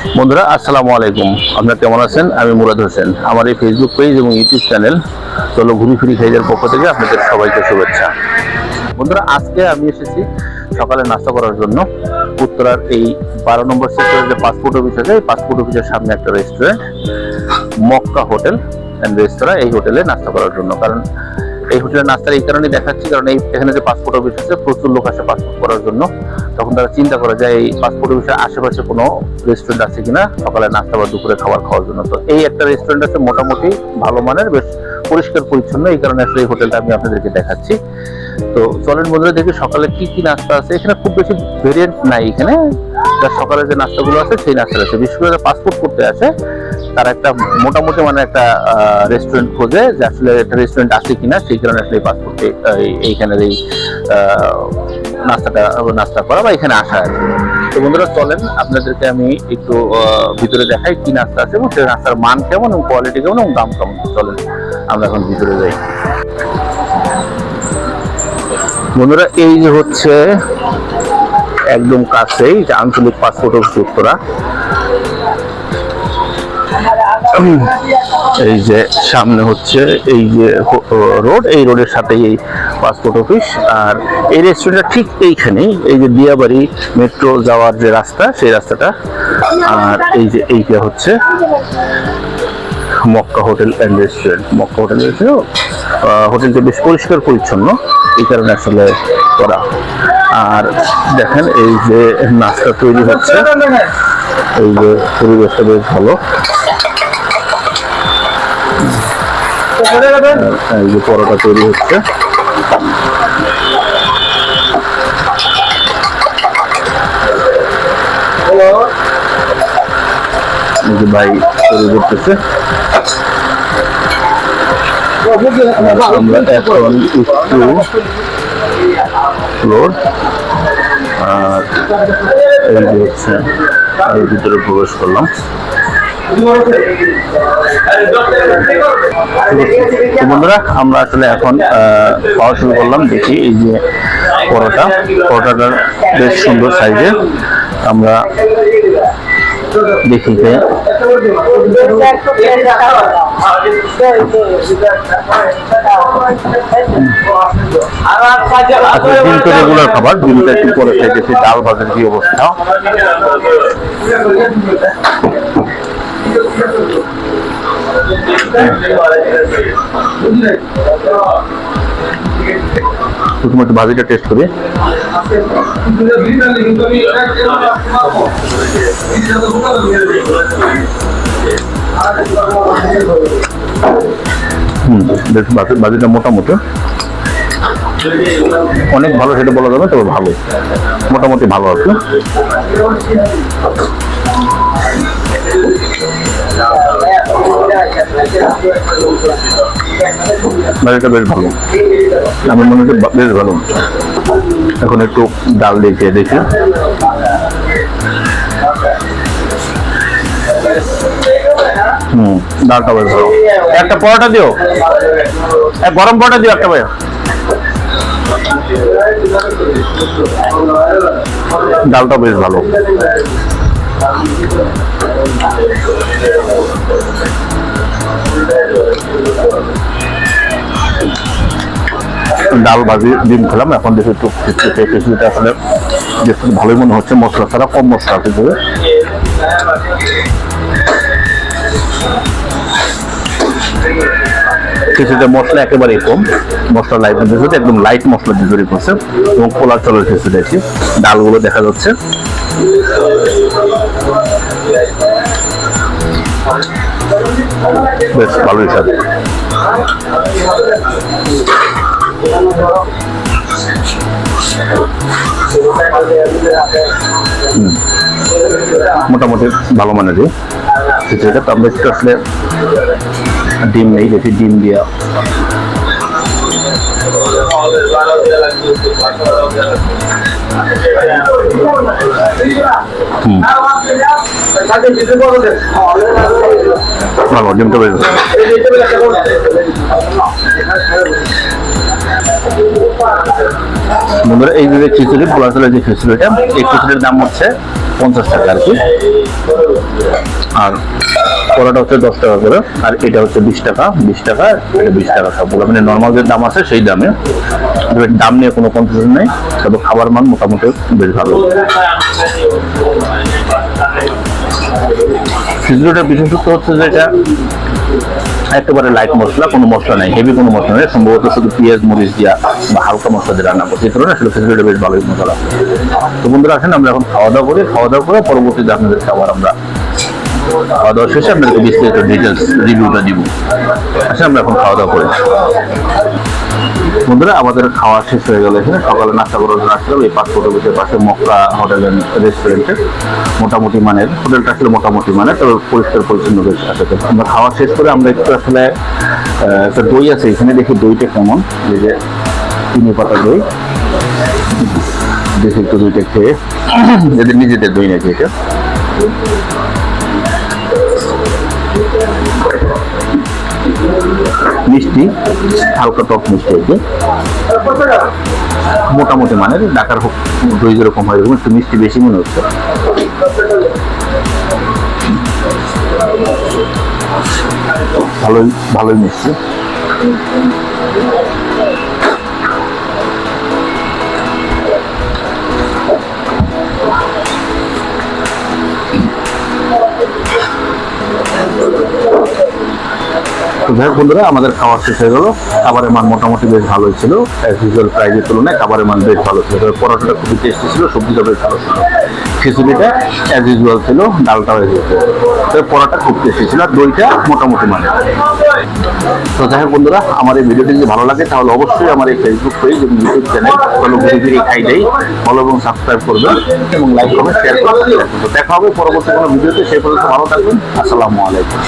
বন্ধুরা, আসসালামু আলাইকুম। আপনারা কেমন আছেন? আমি মুরাদ হোসেন। আমার এই ফেসবুক পেজ এবং ইউটিউব চ্যানেল চলো ঘুরি ফিরি খাইজের পক্ষ থেকে আপনাদের সবাইকে শুভেচ্ছা। বন্ধুরা, আজকে আমি এসেছি সকালে নাস্তা করার জন্য উত্তরার এই বারো নম্বর সেক্টরের যে পাসপোর্ট অফিস আছে, এই পাসপোর্ট অফিসের সামনে একটা রেস্টুরেন্ট মক্কা হোটেল অ্যান্ড রেস্তোরাঁ এই হোটেলে নাস্তা করার জন্য। কারণ এই হোটেলের নাস্তার এই কারণে দেখাচ্ছি, কারণ এই এখানে যে পাসপোর্ট অফিস আছে, প্রচুর লোক আসে পাসপোর্ট করার জন্য। তখন তারা চিন্তা করে যে এই পাসপোর্ট অফিসের আশেপাশে কোনো রেস্টুরেন্ট আছে কিনা? সকালে নাস্তা বা দুপুরে খাবার খাওয়ার জন্য। তো এই একটা রেস্টুরেন্ট আছে, মোটামুটি ভালো মানের, বেশ পরিষ্কার পরিচ্ছন্ন। এই কারণে আসলে এই হোটেলটা আমি আপনাদেরকে দেখাচ্ছি। তো চলেন বন্ধুরা, দেখি সকালে কি কি নাস্তা আছে। এখানে খুব বেশি ভেরিয়েন্ট নাই এখানে। যা সকালে যে নাস্তাগুলো আছে, সেই নাস্তা আছে। বিশেষ করে পাসপোর্ট করতে আসে তারা একটা মোটামুটি মানে একটা রেস্টুরেন্ট খোঁজে যে আসলে একটা রেস্টুরেন্ট আছে কিনা, সেই কারণে আসলে এই পাসপোর্টে এইখানের এই নাস্তাটা, নাস্তা করা বা এখানে আসা আছে তো বন্ধুরা, চলেন, আপনাদেরকে আমি একটু ভিতরে দেখাই কি নাস্তা আছে এবং সেই নাস্তার মান কেমন এবং কোয়ালিটি কেমন এবং দাম কেমন। চলেন, আমরা এখন ভিতরে যাই। বন্ধুরা, এই যে হচ্ছে একদম কাছেই আঞ্চলিক পাসপোর্ট অফিস উত্তরা। এই যে সামনে হচ্ছে এই যে রোড, এই রোডের সাথে এই পাসপোর্ট অফিস আর এই রেস্টুরেন্টটা ঠিক এইখানেই, এই যে দিয়াবাড়ি মেট্রো যাওয়ার যে রাস্তা, সেই রাস্তাটা। আর এই যে এইটা হচ্ছে Makka hotel and restaurant. Makka hotel restaurant হোটেলটা বেশ পরিষ্কার পরিচ্ছন্ন, এই কারণে আসলে করা। আর দেখেন এই যে নাস্তা তৈরি হচ্ছে। এই যে পরিবেশটা বেশ ভালো। এই যে পরোটা তৈরি হচ্ছে। ভাই তৈরি করতেছে। আমরা এখন একটু ফ্লোর আর এই যে হচ্ছে এর ভিতরে প্রবেশ করলাম। বন্ধুরা, আমরা আসলে এখন খাওয়া শুরু করলাম। দেখি এই যে পরোটা। পরোটাটা বেশ সুন্দর সাইজের। আমরা দেখি আচ্ছা তো রেগুলার খাবার ডিমটা একটু পরে খাইতেছি ডাল ভাতের কি অবস্থা? একটু ভাজিটা টেস্ট করি। হুম ভাজিটা মোটামুটি। অনেক ভালো সেটা বলা যাবে, তবে ভালো। মোটামুটি ভালো আছে ভাজিটা বেশ ভালো। আমার মনে হচ্ছে বেশ ভালো। এখন একটু ডাল দিয়ে খেয়ে দেখি। হুম, ডালটা বেশ ভালো। একটা পরোটা দিও। গরম পরোটা দিও একটা ভাই ডালটা বেশ ভালো। ডাল ভাজি ডিম খেলাম, এখন দেখি একটু খিচুড়ি খিচুড়িটা আসলে দেখতে ভালোই মনে হচ্ছে, মশলা ছাড়া কম মশলা করে খিচুড়িতে মশলা একেবারেই কম, মশলা লাইট দিয়েছে একদম লাইট মশলা দিয়ে তৈরি করছে, এবং পোলার চলের খিচুড়ি আছে ডালগুলো দেখা যাচ্ছে। বেশ, ভালোই স্বাদ। মোটামুটি ভালো মানেরই খিচুড়িটা তবে একটু আসলে ডিম নেই, বেশি ডিম দিয়া। ভালো, ডিমটা বেশ। ভালো। বন্ধুরা, এই যে খিচুড়ি পোলা চালের যে খিচুড়িটা, এই খিচুড়ির দাম হচ্ছে পঞ্চাশ টাকা আর কি। আর কলাটা হচ্ছে দশ টাকা করে, আর এটা হচ্ছে বিশ টাকা বিশ টাকা, এটা বিশ টাকা সবগুলো মানে নর্মাল যে দাম আছে সেই দামে। দাম নিয়ে কোনো কনফিউশন নেই, তবে খাবার মান মোটামুটি বেশ ভালো। খিচুড়িটার বিশেষত্ব হচ্ছে যে এটা একেবারে লাইট মশলা, কোনো মশলা নেই হেভি কোনো মশলা নেই, সম্ভবত শুধু পেঁয়াজ, মরিচ দিয়া বা হালকা মশলা দিয়ে রান্না করছে। কারণে আসলে খিচুড়িটা বেশ ভালোই মশলা তো বন্ধুরা, আসেন, আমরা এখন খাওয়া দাওয়া করি। খাওয়া দাওয়া করে পরবর্তীতে আপনাদের খাবার আমরা খাওয়া দাওয়া শেষে আপনাদেরকে বিস্তারিত ডিটেলস রিভিউটা দিব। আসেন, আমরা এখন খাওয়া দাওয়া করি। বন্ধুরা, আমাদের খাওয়া শেষ হয়ে গেল এখানে। সকালে নাস্তা করার জন্য আসলাম এই পাসপোর্ট অফিসের পাশে মক্কা হোটেল অ্যান্ড রেস্টুরেন্টে মোটামুটি মানের। হোটেলটা আসলে মোটামুটি মানের, তবে পরিষ্কার পরিচ্ছন্ন বেশ আছে। আমরা খাওয়া শেষ করে আমরা একটু আসলে একটা দই আছে। এখানে দেখি দইটা কেমন। এই যে চিনি পাতা দই। দেখি একটু দইটা খেয়ে। এদের নিজেদের দই নাকি এটা? মিষ্টি, হালকা টক মিষ্টি আছে। মোটামুটি মানের ডাকার দই যেরকম হয়, এরকম একটু মিষ্টি বেশি মনে হচ্ছে। ভালোই ভালোই মিষ্টি। যাই বন্ধুরা, আমাদের খাওয়া শেষ হয়ে গেল। খাবারের মান মোটামুটি বেশ ভালোই ছিল। অ্যাজ প্রাইজের তুলনায় খাবারের মান বেশ ভালো ছিল। পরোটাটা খুবই টেস্টি ছিল, সবজিটা বেশ ভালো ছিল। খিচুড়িটা অ্যাজ ইউজুয়াল ছিল, ডালটাও অ্যাজ ইউজুয়াল তবে পরোটা খুব টেস্টি ছিল, আর দইটা মোটামুটি মানে। তো যাই হোক বন্ধুরা, আমার এই ভিডিওটি যদি ভালো লাগে, তাহলে অবশ্যই আমার এই ফেসবুক পেজ এবং ইউটিউব চ্যানেল ফলো ঘুরে ফিরে খাই দেই। ফলো এবং সাবস্ক্রাইব করবেন এবং লাইক করবেন শেয়ার করবেন। দেখা হবে পরবর্তী কোনো ভিডিওতে, সেই পর্যন্ত ভালো থাকবেন। আসসালামু আলাইকুম।